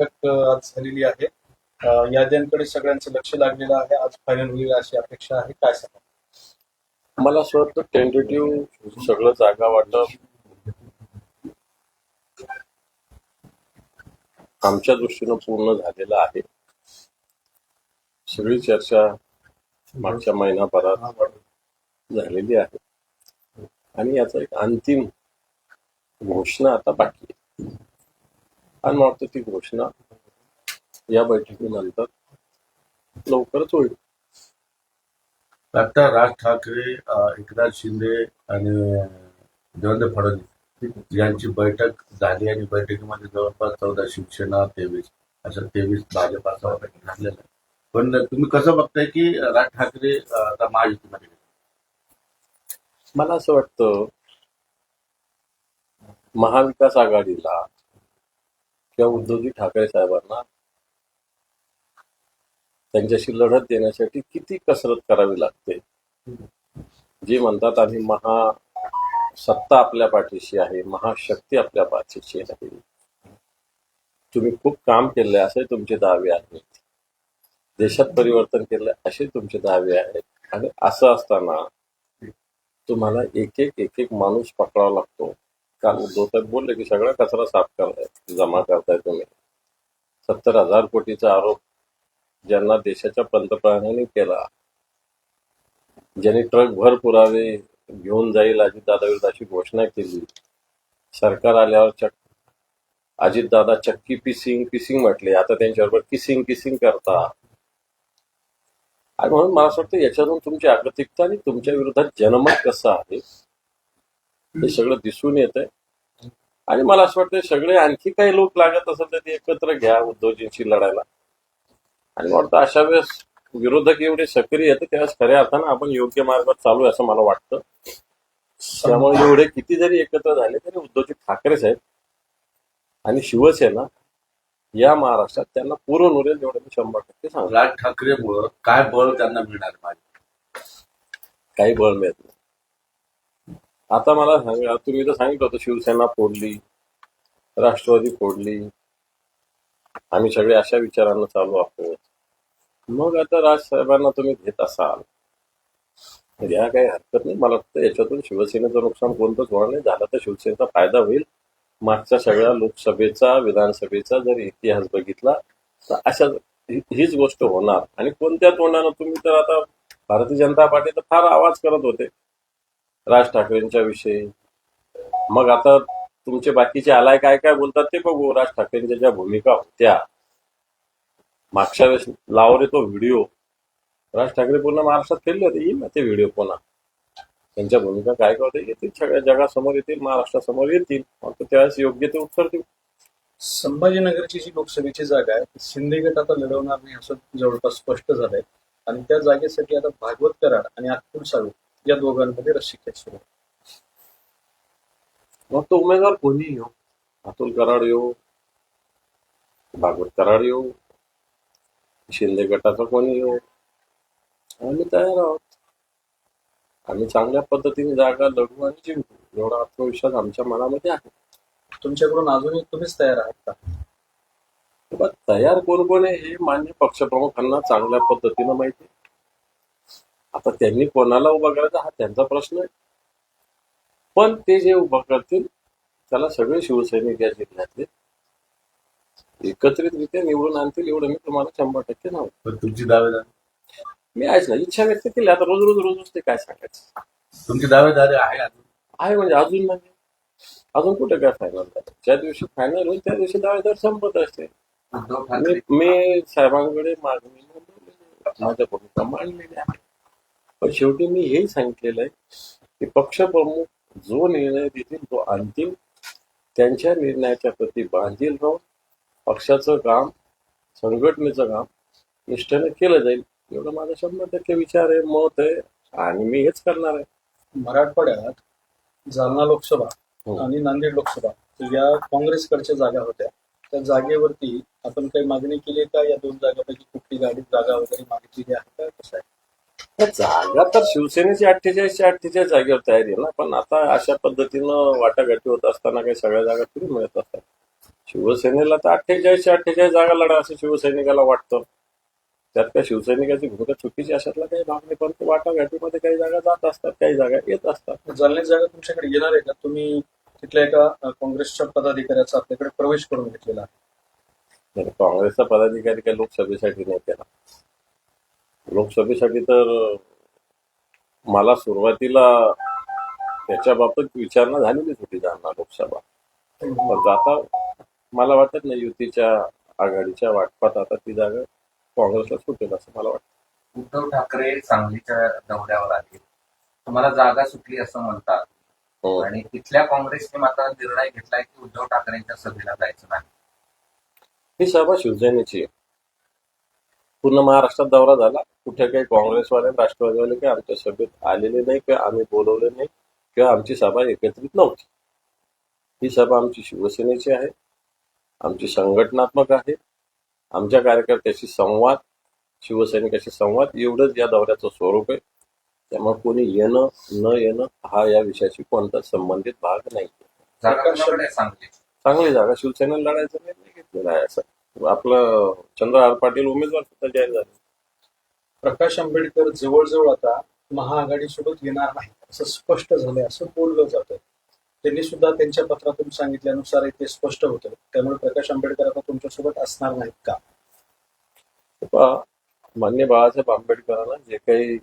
बैठक आज झालेली आहे. याद्यांकडे सगळ्यांचं लक्ष लागलेलं आहे. आज फायनल होईल अशी अपेक्षा आहे. काय सांगा मला असं वाटतं टेंटेटिव्ह सगळं जागा वाटप. आमच्या दृष्टीनं पूर्ण झालेलं आहे. सगळी चर्चा मागच्या महिनाभरात झालेली आहे. आणि याचा एक अंतिम घोषणा आता बाकी आहे. आणि वाटतं ती घोषणा या बैठकीनंतर लवकरच होईल आता राज ठाकरे एकनाथ शिंदे आणि देवेंद्र फडणवीस यांची बैठक झाली आणि बैठकीमध्ये जवळपास चौदा शिवसेना तेवीस असं तेवीस भाजपाचा झालेला आहे पण तुम्ही कसं बघताय की राज ठाकरे आता महायुतीमध्ये गेले? मला असं वाटतं महाविकास आघाडीला त्या उद्धवजी ठाकरे साहेबांना त्यांच्याशी लढत देण्यासाठी किती कसरत करावी लागते? जे म्हणतात आम्ही महा सत्ता आपल्या पाठीशी आहे महाशक्ती आपल्या पाठीशी आहे. तुम्ही खूप काम केले असे तुमचे दावे आहेत. देशात परिवर्तन केलं असे तुमचे दावे आहेत. आणि असं असताना तुम्हाला एक एक एक एक माणूस पकडावा लागतो. काल उद्धव साहेब बोलले की सगळा कचरा साफ करताय जमा करताय तुम्ही. सत्तर हजार कोटीचा आरोप ज्यांना देशाच्या पंतप्रधानांनी केला ज्यांनी ट्रक भर पुरावे घेऊन जाईल अजितदादा विरुद्ध अशी घोषणा केली. सरकार आल्यावर चक अजितदादा चक्की पिसिंग पिसिंग म्हटले. आता त्यांच्याबरोबर किसिंग किसिंग करता. आणि म्हणून मला असं वाटतं याच्यातून तुमची आगतिकता आणि तुमच्या विरोधात जनमत कसं आहे हे सगळं दिसून येत आहे आणि मला असं वाटतं सगळे आणखी काही लोक लागत असेल तर ते एकत्र घ्या उद्धवजींशी लढायला. आणि वाटतं अशा वेळेस विरोधक एवढे सक्रिय आहेत त्यावेळेस खऱ्या अर्थानं आपण योग्य मार्गात चालू आहे असं मला वाटतं. त्यामुळे एवढे किती जरी एकत्र झाले तरी उद्धवजी ठाकरे साहेब आणि शिवसेना या महाराष्ट्रात त्यांना पूर्ण उरेल एवढं मी शंभर टक्के सांगतो राज ठाकरेमुळं काय बळ त्यांना मिळणार माझे काही बळ मिळत नाही. आता मला सांगा तुम्ही तर सांगितलं होतं शिवसेना फोडली राष्ट्रवादी फोडली. आम्ही सगळे अशा विचारांना चालू आहोत. मग आता राजसाहेबांना तुम्ही घेत असाल. तर या काही हरकत नाही. मला वाटतं याच्यातून शिवसेनेचं नुकसान कोणतंच होणार नाही. झालं तर शिवसेनेचा फायदा होईल. मागच्या सगळ्या लोकसभेचा विधानसभेचा जर इतिहास बघितला तर अशा हीच गोष्ट होणार. आणि कोणत्या तोंडानं तुम्ही तर आता भारतीय जनता पार्टी तर फार आवाज करत होते. राज ठाकरेंच्या विषयी. मग आता तुमचे बाकीचे आलाय काय काय बोलतात ते बघू. राज ठाकरेंच्या ज्या भूमिका होत्या मागच्या वेळेस लावरे तो व्हिडिओ. राज ठाकरे पूर्ण महाराष्ट्रात फिरले होते. येईल ना ते व्हिडिओ पुन्हा. त्यांच्या भूमिका काय काय होत्या येतील. सगळ्या जगासमोर येतील महाराष्ट्रासमोर येतील. मग त्यावेळेस योग्य ते उत्तर देऊ. संभाजीनगरची जी लोकसभेची जागा आहे शिंदे गट आता लढवणार नाही असं जवळपास स्पष्ट झालंय. आणि त्या जागेसाठी आता भागवत कराड आणि आतपूर साळू या दोघांमध्ये रस्सीखेच सुरू. मग तो उमेदवार कोणी येऊ अतुल कराड येऊ भागवत कराड येऊ शिंदे गटाचा कोणी येऊ आम्ही तयार आहोत. आम्ही चांगल्या पद्धतीने जागा लढू आणि जिंकू. एवढा आत्मविश्वास आमच्या मनामध्ये आहे. तुमच्याकडून अजूनही तुम्हीच तयार आहात का? तयार कोण कोण आहे हे मान्य पक्षप्रमुखांना चांगल्या पद्धतीनं माहिती आहे. आता त्यांनी कोणाला उभा करायचा हा त्यांचा प्रश्न आहे. पण ते जे उभा करतील त्याला सगळे शिवसैनिक या जिल्ह्यातले एकत्रितरित्या निवडून आणतील एवढं मी तुम्हाला शंभर टक्के नाव पण तुमची दावेदारी मी आहेच ना इच्छा व्यक्त केली. आता रोज रोज रोज ते काय सांगायचं? तुमची दावेदारी आहे अजून? आहे म्हणजे अजून म्हणजे? अजून कुठे काय फायनल झालं? ज्या दिवशी फायनल होईल त्या दिवशी दावेदार संपत असते मी साहेबांकडे मागणी. माझ्या भूमिका मांडलेली आहे शेवटी मी हेही सांगितलेलं आहे की पक्षप्रमुख जो निर्णय देतील तो अंतिम त्यांच्या निर्णयाच्या प्रती बांधील राहून पक्षाचं काम संघटनेचं काम निष्ठेने केलं जाईल. एवढं माझा शंभर टक्के विचार आहे मत आहे आणि मी हेच करणार आहे. मराठवाड्यात जालना लोकसभा हो. आणि नांदेड लोकसभा या काँग्रेसकडच्या जागा होत्या. त्या जागेवरती आपण काही मागणी केली का? या दोन जागापैकी कुठली गाडी जागा वगैरे मागितलेली आहे का? कसं आहे? जागा तर शिवसेनेची अठ्ठेचाळीसच्या अठ्ठेचाळीस जागेवर तयारी आहे ना. पण आता अशा पद्धतीनं वाटाघाटी होत असताना काही सगळ्या जागा थोडी मिळत असतात. शिवसेनेला तर अठ्ठेचाळीसशे अठ्ठेचाळीस जागा लढा असं शिवसैनिकाला वाटतं. त्यात काय शिवसैनिकाची भूमिका चुकीची अशातला काही भाग नाही. परंतु वाटाघाटीमध्ये काही जागा जात असतात काही जागा येत असतात. जालन्यात जागा तुमच्याकडे येणार आहे का? तुम्ही तिथल्या एका काँग्रेसच्या पदाधिकाऱ्याचा आपल्याकडे प्रवेश करून घेतलेला आहे. काँग्रेसचा पदाधिकारी काही लोकसभेसाठी नाही केला लोकसभेसाठी तर मला सुरुवातीला त्याच्या बाबतीत विचारणा झालेलीच होती जालना लोकसभा. पण आता मला वाटत नाही युतीच्या आघाडीच्या वाटपात आता ती जागा काँग्रेसला सुटेल असं मला वाटतं. उद्धव ठाकरे सांगलीच्या दौऱ्यावर आले. तुम्हाला जागा सुटली असं म्हणतात. हो. आणि तिथल्या काँग्रेसने मात्र निर्णय घेतलाय की उद्धव ठाकरेंच्या सभेला जायचं नाही. ही सभा शिवसेनेची आहे. पूर्ण महाराष्ट्रात दौरा झाला. कुठे काही काँग्रेसवाले राष्ट्रवादीवाले काही आमच्या सभेत आलेले नाही किंवा आम्ही बोलवले नाही किंवा आमची सभा एकत्रित नव्हती. ही सभा आमची शिवसेनेची आहे. आमची संघटनात्मक आहे. आमच्या कार्यकर्त्याशी संवाद शिवसैनिकाशी संवाद एवढंच या दौऱ्याचं स्वरूप आहे. त्यामुळे कोणी येणं न येणं हा या विषयाशी कोणताच संबंधित भाग नाही चांगली जागा शिवसेनेला लढायचा निर्णय घेतलेला आहे असं. आपलं चंद्रहार पाटील उमेदवार सुद्धा जाहीर झाले. प्रकाश आंबेडकर जवळजवळ आता महाआघाडी सोबत येणार नाही असं स्पष्ट झालंय असं बोललं जातं त्यांनी सुद्धा त्यांच्या पत्रातून सांगितल्यानुसार ते स्पष्ट होतं त्यामुळे प्रकाश आंबेडकर आता तुमच्यासोबत असणार नाहीत का? मान्य बाळासाहेब आंबेडकरांना जे काही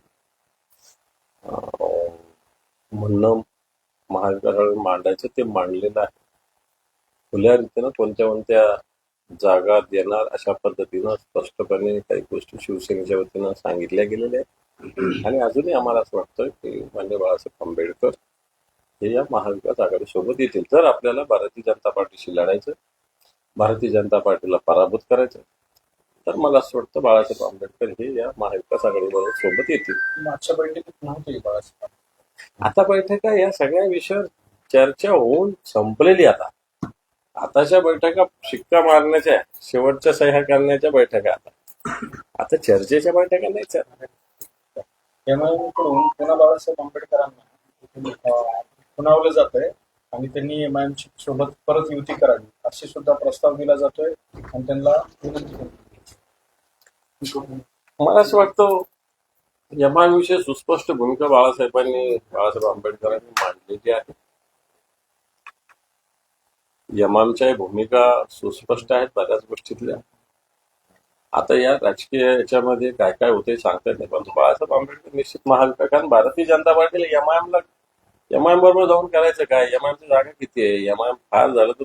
म्हणणं महाविकास मांडायचं ते मांडलेलं आहे. खुल्या रीतीनं कोणत्या कोणत्या जागा देणार अशा पद्धतीनं स्पष्टपणे काही गोष्टी शिवसेनेच्या वतीनं सांगितल्या गेलेल्या आहेत. आणि अजूनही आम्हाला असं वाटतं की मान्य बाळासाहेब आंबेडकर हे या महाविकास आघाडीसोबत येतील. जर आपल्याला भारतीय जनता पार्टीशी लढायचं भारतीय जनता पार्टीला पराभूत करायचं तर मला असं वाटतं बाळासाहेब आंबेडकर हे या महाविकास आघाडीबरोबर सोबत येतील. मागच्या बैठकीत आता बैठका या सगळ्या विषयावर चर्चा होऊन संपलेली आता. आताच्या बैठका शिक्का मारण्याच्या. शेवटच्या सह्या करण्याच्या बैठका आता आता चर्चेच्या बैठका नाही चालणार त्यामुळे कडून पुन्हा बाळासाहेब आंबेडकरांना खुणावलं जात आहे आणि त्यांनी एम सोबत परत युती करावी अशी सुद्धा प्रस्ताव दिला जातोय आणि त्यांना विनंती. मला असं वाटतं यमाविषयी सुस्पष्ट भूमिका बाळासाहेबांनी बाळासाहेब आंबेडकरांनी मांडलेली आहे यमामच्या भूमिका सुस्पष्ट आहेत बऱ्याच गोष्टीतल्या. आता या राजकीय याच्यामध्ये काय काय होते सांगता येत नाही परंतु बाळासाहेब आंबेडकर निश्चित महाविकास कारण भारतीय जनता पार्टीला एमआयएमला एमआयएम बरोबर जाऊन करायचं काय? एमआयएमची जागा किती आहे? एमआयएम फार झालं तर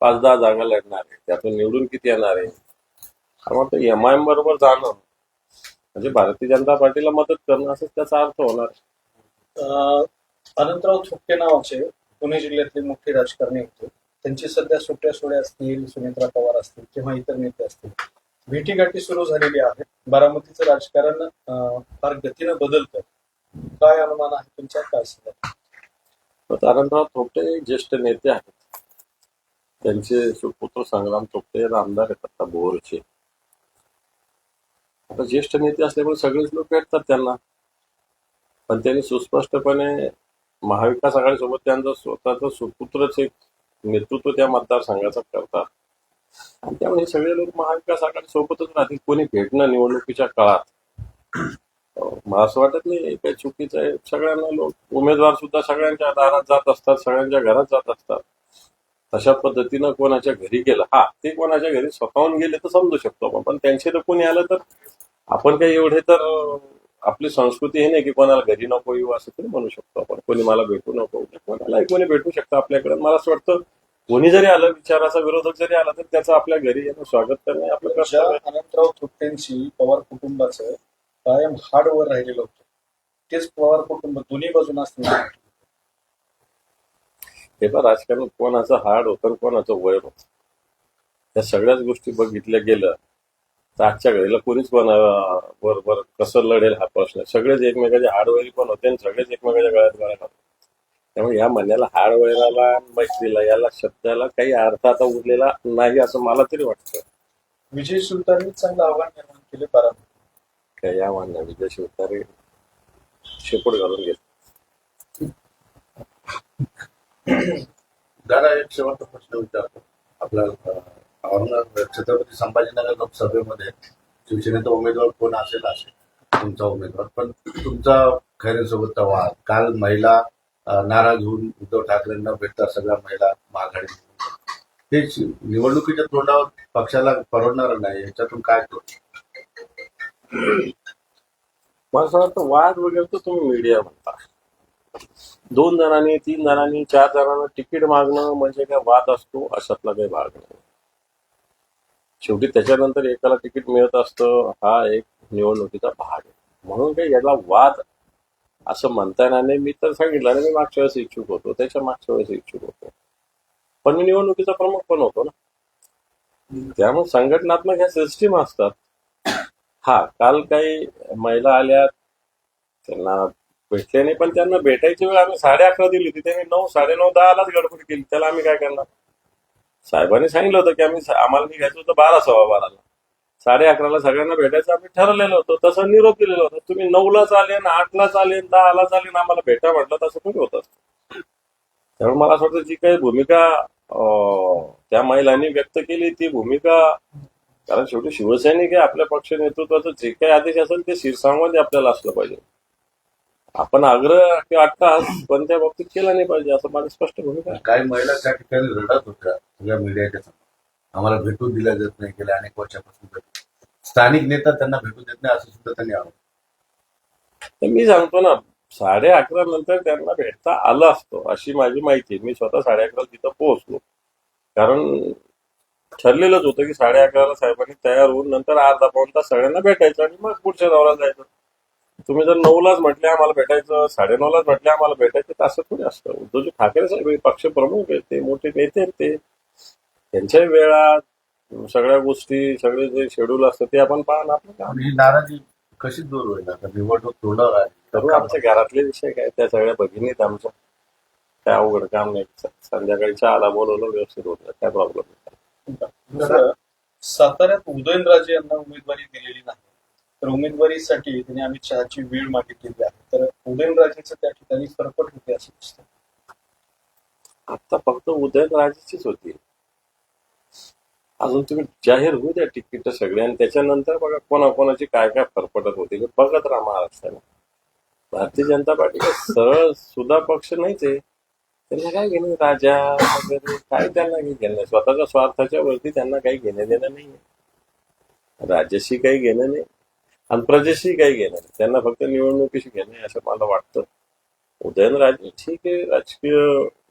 पाच दहा जागा लढणार आहे. त्यातून निवडून किती येणार आहे? त्यामुळे एमआयएम बरोबर जाणं म्हणजे भारतीय जनता पार्टीला मदत करणं असंच त्याचा अर्थ होणार. अनंतराव थोपटे नावाचे पुणे जिल्ह्यातले मोठे राजकारणी होते. त्यांची सध्या सुट्ट्या सोड्या असतील सुमित्रा पवार असतील किंवा इतर नेते असतील. भेटीगाठी सुरू झालेली आहे बारामतीचं राजकारण फार गतीनं बदलतं काय अनुमान आहे तुमचा? काय सांगा तर थोपटे ज्येष्ठ नेते आहेत. त्यांचे सुपुत्र संग्राम थोपटे आमदार आहेत आता बोरचे आता ज्येष्ठ नेते असल्यामुळे सगळेच लोक भेटतात त्यांना. पण त्यांनी सुस्पष्टपणे महाविकास आघाडीसोबत त्यांचं स्वतःचा सुपुत्रच एक नेतृत्व त्या मतदारसंघाचं करतात. आणि त्यामुळे सगळे लोक महाविकास आघाडी सोबतच राहतील. कोणी भेटणं निवडणुकीच्या काळात? मला असं वाटत नाही. काही चुकीचं आहे. सगळ्यांना लोक उमेदवार सुद्धा सगळ्यांच्या दारात जात असतात. सगळ्यांच्या घरात जात असतात. तशा पद्धतीनं कोणाच्या घरी गेलं? हा ते कोणाच्या घरी स्वतःहून गेले तर समजू शकतो आपण. पण त्यांचे तर कोणी आलं तर आपण काही एवढे तर आपली संस्कृती हे नाही की कोणाला घरी नको येऊ असं तरी म्हणू शकतो आपण. कोणी मला भेटू नको कोणालाही कोणी भेटू शकतं आपल्याकडे. मला असं वाटतं कोणी जरी आलं विचाराचा विरोधक जरी आला तर त्याचं आपल्या घरी येणं स्वागत करणे आपलं ज्या कर्तव्य आहे. अनंतराव थोपटेंची पवार कुटुंबाचं कायम हाडवर राहिलेलं होतं. तेच पवार कुटुंब दोन्ही बाजून असताना हे पण राजकारण कोणाचं हाड होतं कोणाचं वय होतं. या सगळ्याच गोष्टी बघितल्या गेलं तर आजच्या घडीला कोणीच पण बरोबर कसं लढेल हा प्रश्न. सगळेच एकमेकाचे हाडवैरी पण होते आणि सगळेच एकमेकाच्या गळ्यात गळ्यात होते त्यामुळे या म्हणण्याला आणि मैत्रीला याला शब्दाला काही अर्थ आता उरलेला नाही असं मला तरी वाटतं. विजय सुलताननी चांगलं आव्हान निर्माण केले बारामती काय या म्हणण्या विजय शिवतारे शेपूट घालून घेत दादा एक शेवटचा प्रश्न विचारतो. आपल्या अं, औरंगाबाद छत्रपती संभाजीनगर लोकसभेमध्ये शिवसेनेचा उमेदवार कोण असेल असेल तुमचा उमेदवार. पण तुमचा खैरेंसोबतचा वाद काल महिला नाराज होऊन उद्धव ठाकरेंना भेटतात सगळ्या महिला माघारी ते निवडणुकीच्या तोंडावर पक्षाला परवडणार नाही याच्यातून काय करू? मला असं वाटतं वाद वगैरे तर तुम्ही मीडिया म्हणता. दोन जणांनी तीन जणांनी चार जणांना तिकीट मागणं म्हणजे काय वाद असतो अशातला काही भाग नाही. शेवटी त्याच्यानंतर एकाला तिकीट मिळत असतं हा एक निवडणुकीचा भाग आहे. म्हणून काही याला वाद असं म्हणता येणार नाही. मी तर सांगितलं आणि मी मागच्या वेळेस इच्छुक होतो त्याच्या मागच्या वेळेस इच्छुक होतो. पण मी निवडणुकीचा प्रमुख पण होतो ना. त्यामुळे संघटनात्मक ह्या सिस्टीम असतात. हा काल काही महिला आल्या त्यांना भेटले नाही पण त्यांना भेटायची वेळ आम्ही साडे अकरा दिली होती. त्यांनी नऊ साडे नऊ दहालाच गडबड केली. त्याला आम्ही काय करणार? साहेबांनी सांगितलं होतं की आम्ही आम्हाला निघायचं होतं बारा सव्वा बाराला साडे अकराला सगळ्यांना भेटायचं आम्ही ठरवलेलं होतं. तसं निरोप दिलेला होता. तुम्ही नऊला चालेन आठला चालेन दहाला चालेन आम्हाला भेटा म्हटलं तसं थोडी होत. असतं त्यामुळे मला असं वाटतं जी काही भूमिका त्या महिलांनी व्यक्त केली ती भूमिका कारण शेवटी शिवसैनिक आहे आपल्या पक्ष नेतृत्वाचं जे काही आदेश असेल ते शिरसामध्ये आपल्याला असलं पाहिजे. आपण आग्रह किंवा अट्टहास कोणत्या बाबतीत केला नाही पाहिजे असं माझी स्पष्ट भूमिका आहे. काही महिला त्या ठिकाणी रडत होत्या सगळ्या मीडियाच्या समोर. आम्हाला भेटून दिल्या जात नाही गेल्या अनेक वर्षापासून. स्थानिक नेता त्यांना भेटू देत नाही असं सुद्धा त्यांनी आरोप तर मी सांगतो ना साडे अकरा नंतर त्यांना भेटता आलं असतो अशी माझी माहिती आहे. मी स्वतः साडे अकरा तिथं पोहोचलो. कारण ठरलेलंच होतं की साडे अकराला साहेबांनी तयार होऊन नंतर अर्धा पाऊन तास सगळ्यांना भेटायचं आणि मग पुढच्या दौऱ्यात जायचं. तुम्ही जर नऊलाच म्हटले आम्हाला भेटायचं साडे नऊलाच म्हटले आम्हाला भेटायचं तर असं थोडी असतं. उद्धवजी ठाकरे साहेब हे पक्ष प्रमुख आहेत ते मोठे नेते आहेत ते. त्यांच्याही वेळा सगळ्या गोष्टी सगळे जे शेड्यूल असतं ते आपण पाहणं आपलं काम. आणि ही नाराजी कशी दूर होईल आता? निवडणूक तोंडावर करून आली आमच्या घरातले विषय काय? त्या सगळ्या भगिनीत आमच्या. काय अवघड काम नाही. संध्याकाळी चहाला बोलवलं व्यवस्थित होतं. काय प्रॉब्लेम साताऱ्यात उदयनराजे यांना उमेदवारी दिलेली नाही. तर उमेदवारीसाठी त्यांनी आम्ही चहाची वेळ मागितलेली आहे. तर उदयनराजेचं त्या ठिकाणी फरफट होते असं दिसतं. आता फक्त उदयनराजेचीच होती. अजून तुम्ही जाहीर होऊ द्या तिकीट सगळे आणि त्याच्यानंतर बघा कोणाकोणाची काय काय फरफटत होती. बघत राहा महाराष्ट्राला. भारतीय जनता पार्टी सरळ सुद्धा पक्ष नाहीच आहे. त्यांना काय घेणे राजा वगैरे काय त्यांना काही घेणं स्वतःच्या स्वार्थाच्या वरती त्यांना काही घेणं देणं नाही राज्याशी काही घेणं नाही. आणि प्रजेशी काही घेणं नाही. त्यांना फक्त निवडणुकीशी घेणं असं मला वाटतं. उदयनराजे ठीक आहे राजकीय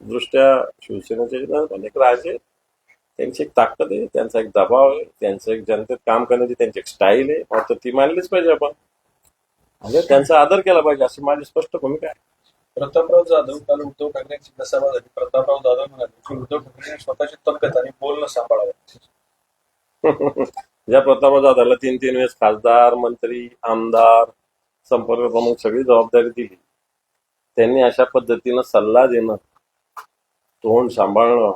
दृष्ट्या शिवसेनेचे एक राजे. त्यांची एक ताकद आहे त्यांचा एक दबाव आहे त्यांचं एक जनतेत काम करण्याची त्यांची एक स्टाईल आहे. मात्र ती मानलीच पाहिजे आपण. आणि त्यांचा आदर केला पाहिजे अशी माझी स्पष्ट भूमिका आहे. प्रतापराव जाधव काल उद्धव ठाकरेंची दसावा झाली प्रतापराव जाधव म्हणाले की उद्धव ठाकरे स्वतःची तब्येत आणि बोलणं सांभाळावं. ज्या प्रताप जाधवला तीन तीन वेळेस खासदार मंत्री आमदार संपर्क प्रमुख सगळी जबाबदारी दिली. त्यांनी अशा पद्धतीनं सल्ला देणं तोंड सांभाळणं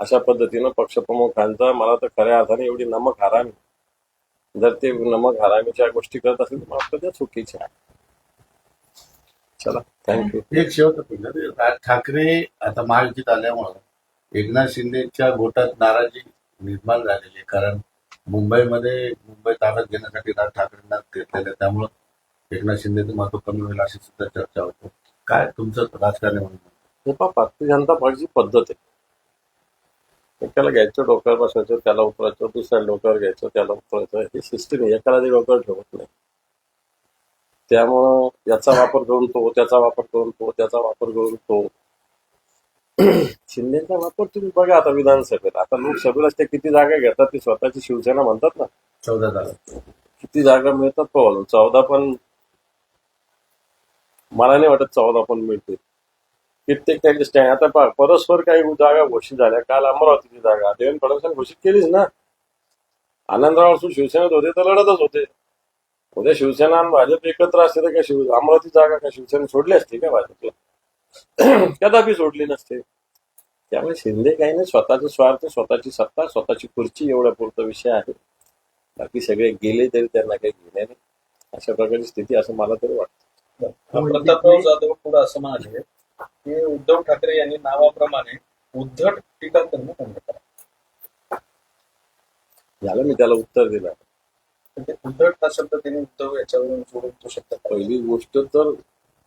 अशा पद्धतीनं पक्षप्रमुखांचा मला तर खऱ्या अर्थाने एवढी नमक हरामी. जर ते नमक हरामीच्या गोष्टी करत असेल तर मला त्या चुकीच्या. चला थँक्यू एक शेवट राज ठाकरे आता महायुतीत आल्यामुळं एकनाथ शिंदेच्या गोटात नाराजी निर्माण झालेली आहे कारण मुंबईमध्ये मुंबई ताब्यात घेण्यासाठी राज ठाकरेंना घेतलेलं त्यामुळं एकनाथ शिंदेचं महत्त्व कमी होईल अशी सुद्धा चर्चा होते. काय तुमचं राजकारण म्हणून? हे पहा भारतीय जनता पार्टीची पद्धत आहे. एकाला घ्यायचं डोक्यावर बसायचं त्याला उतरायचं दुसऱ्या डोक्यावर घ्यायचं त्याला उतरायचं ही सिस्टीम आहे. एकाला ते डोक्यावर ठेवत नाही. त्यामुळं याचा वापर करून तो त्याचा वापर करून तो त्याचा वापर करून तो. शिंदेचा वापर तुम्ही बघा आता विधानसभेत. आता लोकसभेला ते किती जागा घेतात ती स्वतःची शिवसेना म्हणतात ना. चौदा तारखेला किती जागा मिळतात पाहून चौदा पण मला नाही वाटत चौदा पण मिळतील. कित्येक त्यांचे स्टँड आता पहा परस्पर काही जागा घोषित झाल्या. काल अमरावतीची जागा. देवेंद्र फडणवीसांनी घोषित केलीच ना. आनंदराव असून शिवसेनेत होते तर लढतच होते. उद्या शिवसेना आणि भाजप एकत्र असते तर काय शिव अमरावती जागा का शिवसेना सोडली असती का भाजपला? कदापि सोडली नसते. त्यामुळे शिंदे काही नाही स्वतःचे स्वार्थ स्वतःची सत्ता स्वतःची खुर्ची एवढा पुरता विषय आहे. बाकी सगळे गेले तरी त्यांना काही घेणे नाही. अशा प्रकारची स्थिती असं मला तरी वाटतं. प्रतापराव जाधव पुढे असं म्हणाले की उद्धव ठाकरे यांनी नावाप्रमाणे उद्धट टीका करणं बंद करा. झालं मी त्याला उत्तर दिलं. ते उद्धट हा शब्द त्यांनी उद्धव याच्यावरून जोडून तो शब्द काढला. पहिली गोष्ट तर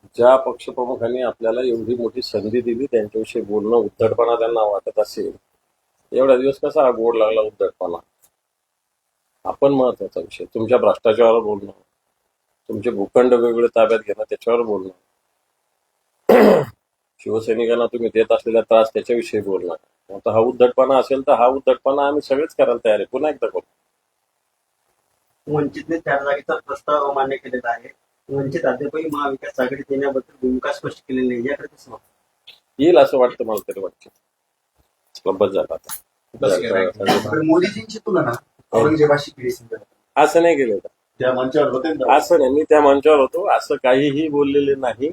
ज्या पक्षप्रमुखांनी आपल्याला एवढी मोठी संधी दिली त्यांच्याविषयी बोलणं उद्धटपणा त्यांना वाटत असेल एवढा दिवस कसा हा गोड लागला उद्धटपणा? आपण महत्त्वाचा विषय तुमच्या भ्रष्टाचारावर बोलणं तुमचे भूखंड वेगवेगळे ताब्यात घेणं त्याच्यावर बोलणं. शिवसैनिकांना तुम्ही देत असलेला त्रास त्याच्याविषयी बोलणं. आता हा उद्धटपणा असेल तर हा उद्धटपणा आम्ही सगळेच करायला तयार आहे. पुन्हा एकदा करू वंचितने चार जागेचा प्रस्ताव मान्य केलेला आहे. वंचित अद्यापही महाविकास आघाडीत येण्याबद्दल भूमिका स्पष्ट केलेली नाही. याकडे? येईल असं वाटतं मला तरी वाटतं. बस झालं. आता मोदीजींची तुलना औरंगजेबाशी केली समजा असं नाही केलं त्या मंचावर होते ना? असं नाही. मी त्या मंचावर होतो. असं काहीही बोललेले नाही.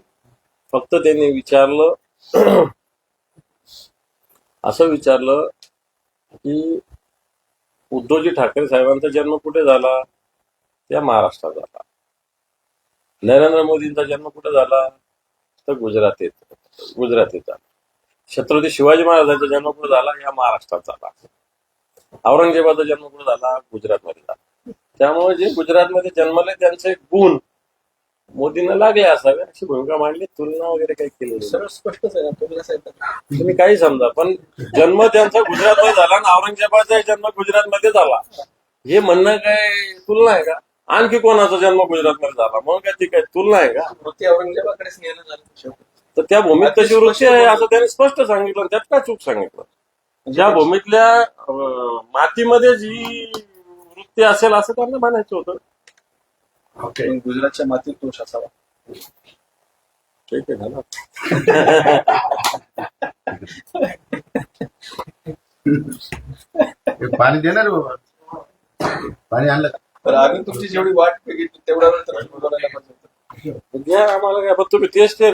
फक्त त्यांनी विचारलं असं विचारलं की उद्धवजी ठाकरे साहेबांचा जन्म कुठे झाला? त्या महाराष्ट्रात झाला. नरेंद्र मोदींचा जन्म कुठे झाला? तर गुजरातीत गुजरातीत झाला छत्रपती शिवाजी महाराजांचा जन्म कुठे झाला? या महाराष्ट्रात झाला. औरंगजेबाचा जन्म कुठे झाला? गुजरातमध्ये झाला. त्यामुळे जे गुजरातमध्ये जन्मले त्यांचे गुण मोदींना लागले असावे अशी भूमिका मांडली. तुलना वगैरे काही स्पष्टच कसं आहे तुम्ही काही समजा पण जन्म त्यांचा गुजरातमध्ये झाला आणि औरंगजेबाचा जन्म गुजरातमध्ये झाला. हे म्हणणं काय तुलना आहे का? आणखी कोणाचा जन्म गुजरातमध्ये झाला? मग काय ती काय तुलना आहे का? वृत्ती औरंगजेबाकडेच नेलं झालं शेवटी. तर त्या भूमीत तशी वृत्ती आहे असं त्यांनी स्पष्ट सांगितलं आणि त्यात काय चूक सांगितलं? ज्या भूमीतल्या अं, मातीमध्ये जी वृत्ती असेल असं त्यांना म्हणायचं होतं. पण गुजरातच्या मातीत दोष असावा. ठीक आहे हे पाणी देणार बाबा. पाणी आणलं का? तर आम्ही तुमची जेवढी वाट बघितली तेवढ्या वेळ तर आम्हाला काय पण तुम्ही तेच ते